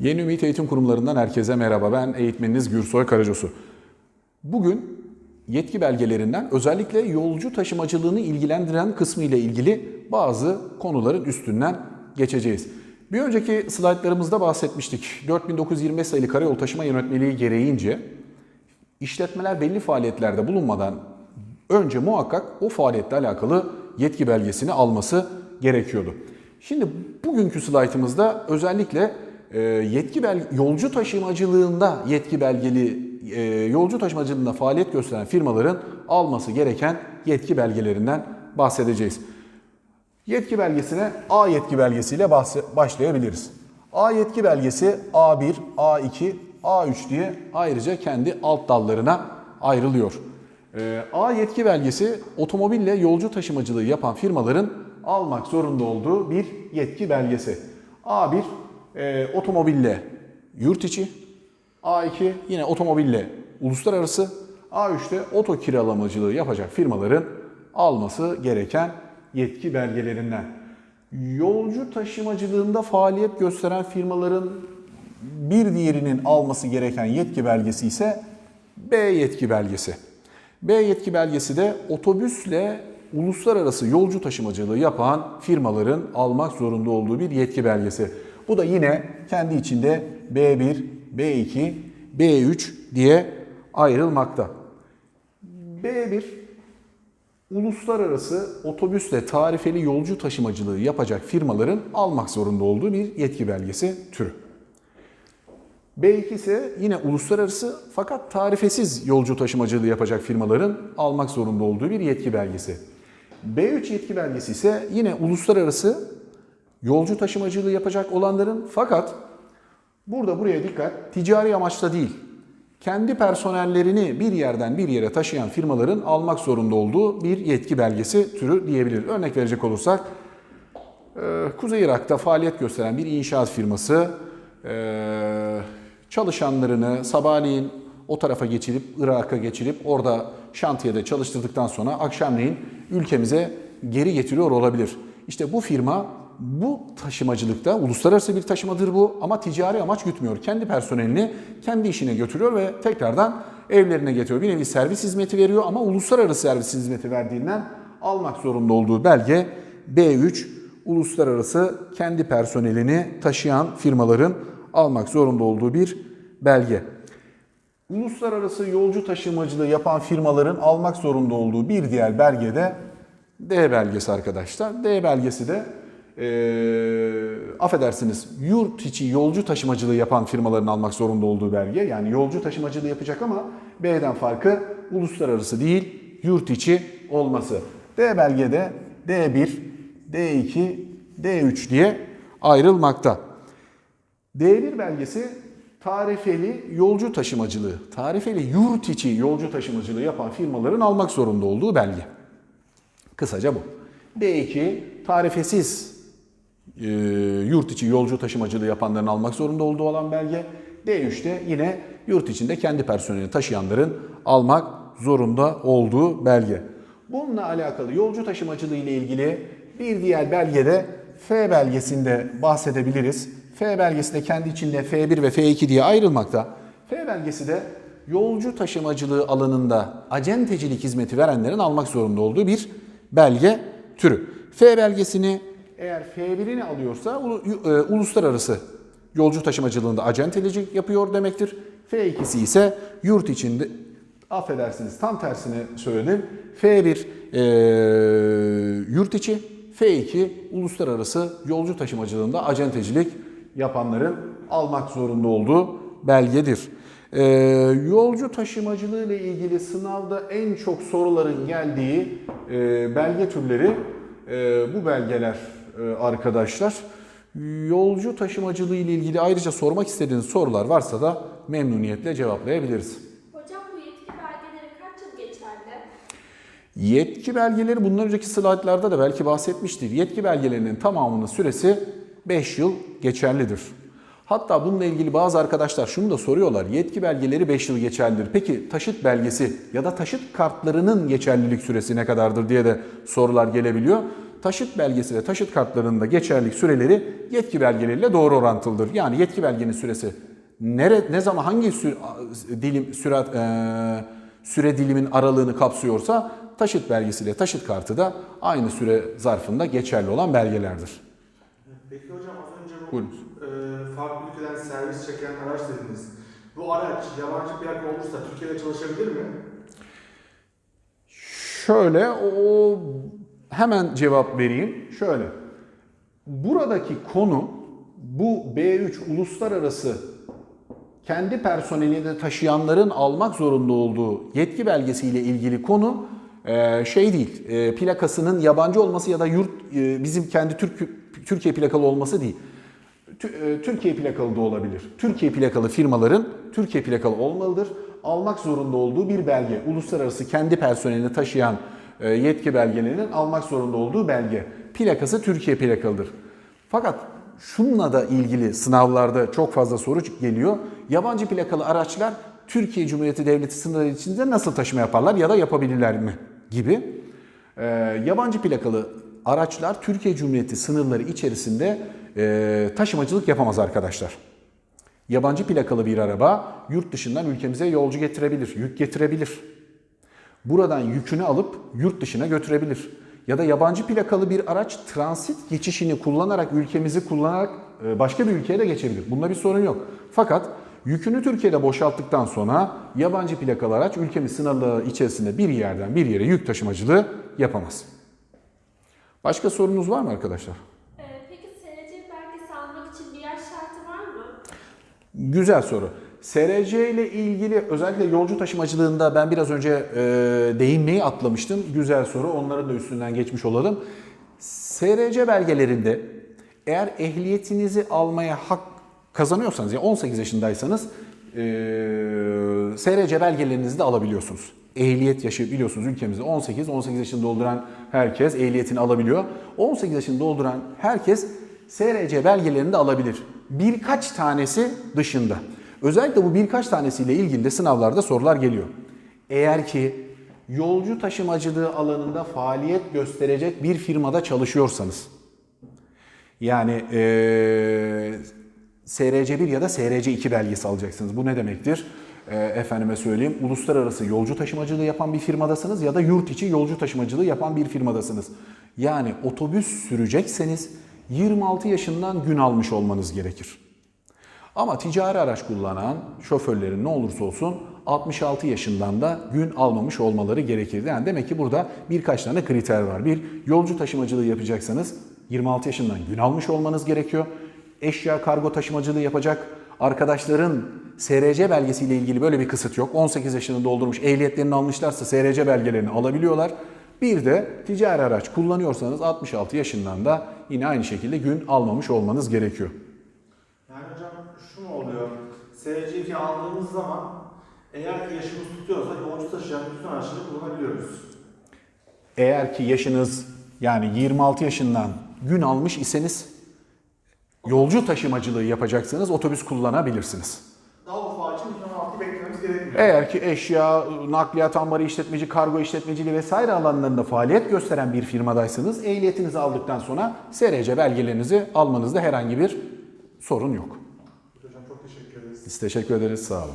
Yeni Ümit Eğitim Kurumlarından herkese merhaba. Ben eğitmeniniz Gürsoy Karacosu. Bugün yetki belgelerinden özellikle yolcu taşımacılığını ilgilendiren kısmı ile ilgili bazı konuların üstünden geçeceğiz. Bir önceki slaytlarımızda bahsetmiştik. 4925 sayılı Karayol Taşıma Yönetmeliği gereğince işletmeler belli faaliyetlerde bulunmadan önce muhakkak o faaliyetle alakalı yetki belgesini alması gerekiyordu. Şimdi bugünkü slaytımızda özellikle e, yetki bel yolcu taşımacılığında yetki belgeli e, yolcu taşımacılığında faaliyet gösteren firmaların alması gereken yetki belgelerinden bahsedeceğiz. Yetki belgesine A yetki belgesiyle başlayabiliriz. A yetki belgesi A1, A2, A3 diye ayrıca kendi alt dallarına ayrılıyor. Ee, A yetki belgesi otomobille yolcu taşımacılığı yapan firmaların almak zorunda olduğu bir yetki belgesi. A1 e, otomobille yurt içi, A2 yine otomobille uluslararası, A3'te oto kiralamacılığı yapacak firmaların alması gereken yetki belgelerinden. Yolcu taşımacılığında faaliyet gösteren firmaların bir diğerinin alması gereken yetki belgesi ise B yetki belgesi. B yetki belgesi de otobüsle uluslararası yolcu taşımacılığı yapan firmaların almak zorunda olduğu bir yetki belgesi. Bu da yine kendi içinde B1, B2, B3 diye ayrılmakta. B1 uluslararası otobüsle tarifeli yolcu taşımacılığı yapacak firmaların almak zorunda olduğu bir yetki belgesi türü. B2 ise yine uluslararası fakat tarifesiz yolcu taşımacılığı yapacak firmaların almak zorunda olduğu bir yetki belgesi. B3 yetki belgesi ise yine uluslararası yolcu taşımacılığı yapacak olanların fakat burada buraya dikkat ticari amaçla değil kendi personellerini bir yerden bir yere taşıyan firmaların almak zorunda olduğu bir yetki belgesi türü diyebiliriz. Örnek verecek olursak ee, Kuzey Irak'ta faaliyet gösteren bir inşaat firması ee, çalışanlarını sabahleyin o tarafa geçirip Irak'a geçirip orada şantiyede çalıştırdıktan sonra akşamleyin ülkemize geri getiriyor olabilir. İşte bu firma bu taşımacılıkta uluslararası bir taşımadır bu ama ticari amaç gütmüyor. Kendi personelini kendi işine götürüyor ve tekrardan evlerine getiriyor. Bir nevi servis hizmeti veriyor ama uluslararası servis hizmeti verdiğinden almak zorunda olduğu belge B3 uluslararası kendi personelini taşıyan firmaların almak zorunda olduğu bir belge. Uluslararası yolcu taşımacılığı yapan firmaların almak zorunda olduğu bir diğer belge de D belgesi arkadaşlar. D belgesi de eee affedersiniz yurt içi yolcu taşımacılığı yapan firmaların almak zorunda olduğu belge. Yani yolcu taşımacılığı yapacak ama B'den farkı uluslararası değil yurt içi olması. D belgede D1, D2, D3 diye ayrılmakta. D1 belgesi tarifeli yolcu taşımacılığı, tarifeli yurt içi yolcu taşımacılığı yapan firmaların almak zorunda olduğu belge. Kısaca bu. D2 tarifesiz e, yurt içi yolcu taşımacılığı yapanların almak zorunda olduğu olan belge. D3'te yine yurt içinde kendi personelini taşıyanların almak zorunda olduğu belge. Bununla alakalı yolcu taşımacılığı ile ilgili bir diğer belgede F belgesinde bahsedebiliriz. F belgesi de kendi içinde F1 ve F2 diye ayrılmakta. F belgesi de yolcu taşımacılığı alanında acentecilik hizmeti verenlerin almak zorunda olduğu bir belge türü. F belgesini eğer F1'ini alıyorsa e, uluslararası yolcu taşımacılığında acentecilik yapıyor demektir. F2'si ise yurt içinde affedersiniz tam tersini söyledim. F1 e, yurt içi, F2 uluslararası yolcu taşımacılığında acentecilik yapanların almak zorunda olduğu belgedir. E, yolcu taşımacılığı ile ilgili sınavda en çok soruların geldiği e, belge türleri e, bu belgeler arkadaşlar. Yolcu taşımacılığı ile ilgili ayrıca sormak istediğiniz sorular varsa da memnuniyetle cevaplayabiliriz. Hocam bu yetki belgeleri kaç yıl geçerli? Yetki belgeleri bundan önceki slaytlarda da belki bahsetmiştir. Yetki belgelerinin tamamının süresi 5 yıl geçerlidir. Hatta bununla ilgili bazı arkadaşlar şunu da soruyorlar. Yetki belgeleri 5 yıl geçerlidir. Peki taşıt belgesi ya da taşıt kartlarının geçerlilik süresi ne kadardır diye de sorular gelebiliyor. Taşıt belgesi ve taşıt kartlarında geçerlilik süreleri yetki belgeleriyle doğru orantılıdır. Yani yetki belgenin süresi nere, ne zaman hangi sü- dilim sürat eee, süre dilimin aralığını kapsıyorsa taşıt belgesiyle taşıt kartı da aynı süre zarfında geçerli olan belgelerdir. Peki hocam az önce bu Buyurun. e, farklı ülkeden servis çeken araç dediniz. Bu araç yabancı plaka olursa Türkiye'de çalışabilir mi? Şöyle o hemen cevap vereyim. Şöyle. Buradaki konu bu B3 uluslararası kendi personelini de taşıyanların almak zorunda olduğu yetki belgesiyle ilgili konu e, şey değil. e, Plakasının yabancı olması ya da yurt e, bizim kendi Türk Türkiye plakalı olması değil. Tü- Türkiye plakalı da olabilir. Türkiye plakalı firmaların Türkiye plakalı olmalıdır. Almak zorunda olduğu bir belge. Uluslararası kendi personelini taşıyan yetki belgelerinin almak zorunda olduğu belge. Plakası Türkiye plakalıdır. Fakat şununla da ilgili sınavlarda çok fazla soru geliyor. Yabancı plakalı araçlar Türkiye Cumhuriyeti Devleti sınırları içinde nasıl taşıma yaparlar ya da yapabilirler mi gibi. Ee, yabancı plakalı araçlar Türkiye Cumhuriyeti sınırları içerisinde e, taşımacılık yapamaz arkadaşlar. Yabancı plakalı bir araba yurt dışından ülkemize yolcu getirebilir, yük getirebilir. Buradan yükünü alıp yurt dışına götürebilir. Ya da yabancı plakalı bir araç transit geçişini kullanarak ülkemizi kullanarak e, başka bir ülkeye de geçebilir. Bunda bir sorun yok. Fakat yükünü Türkiye'de boşalttıktan sonra yabancı plakalı araç ülkemiz sınırları içerisinde bir yerden bir yere yük taşımacılığı yapamaz. Başka sorunuz var mı arkadaşlar? Ee, peki SRC belgesi almak için bir yaş şartı var mı? Güzel soru. SRC ile ilgili özellikle yolcu taşımacılığında ben biraz önce e, değinmeyi atlamıştım. Güzel soru. Onların da üstünden geçmiş olalım. SRC belgelerinde eğer ehliyetinizi almaya hak kazanıyorsanız, yani 18 yaşındaysanız e, SRC belgelerinizi de alabiliyorsunuz. Ehliyet yaşı biliyorsunuz ülkemizde 18, 18 yaşını dolduran herkes ehliyetini alabiliyor. 18 yaşını dolduran herkes SRC belgelerini de alabilir. Birkaç tanesi dışında. Özellikle bu birkaç tanesiyle ilgili de sınavlarda sorular geliyor. Eğer ki yolcu taşımacılığı alanında faaliyet gösterecek bir firmada çalışıyorsanız, yani eee SRC1 ya da SRC2 belgesi alacaksınız. Bu ne demektir? Eee, efendime söyleyeyim, uluslararası yolcu taşımacılığı yapan bir firmadasınız ya da yurt içi yolcu taşımacılığı yapan bir firmadasınız. Yani otobüs sürecekseniz 26 yaşından gün almış olmanız gerekir. Ama ticari araç kullanan şoförlerin ne olursa olsun 66 yaşından da gün almamış olmaları gerekir. Yani demek ki burada birkaç tane kriter var. Bir, yolcu taşımacılığı yapacaksanız 26 yaşından gün almış olmanız gerekiyor. Eşya kargo taşımacılığı yapacak arkadaşların SRC belgesiyle ilgili böyle bir kısıt yok. 18 yaşını doldurmuş ehliyetlerini almışlarsa SRC belgelerini alabiliyorlar. Bir de ticari araç kullanıyorsanız 66 yaşından da yine aynı şekilde gün almamış olmanız gerekiyor. Şu mu oluyor? SRC2 aldığımız zaman eğer ki yaşımız tutuyorsa yolcu taşıyan bütün araçları kullanabiliyoruz. Eğer ki yaşınız yani 26 yaşından gün almış iseniz yolcu taşımacılığı yapacaksanız otobüs kullanabilirsiniz. Daha ufak için 2016'yı beklememiz gerekmiyor. Eğer ki eşya, nakliyat ambarı işletmeci, kargo işletmeciliği vesaire alanlarında faaliyet gösteren bir firmadaysanız ehliyetinizi aldıktan sonra SRC belgelerinizi almanızda herhangi bir sorun yok. Hocam çok teşekkür ederiz. Biz teşekkür ederiz. Sağ olun.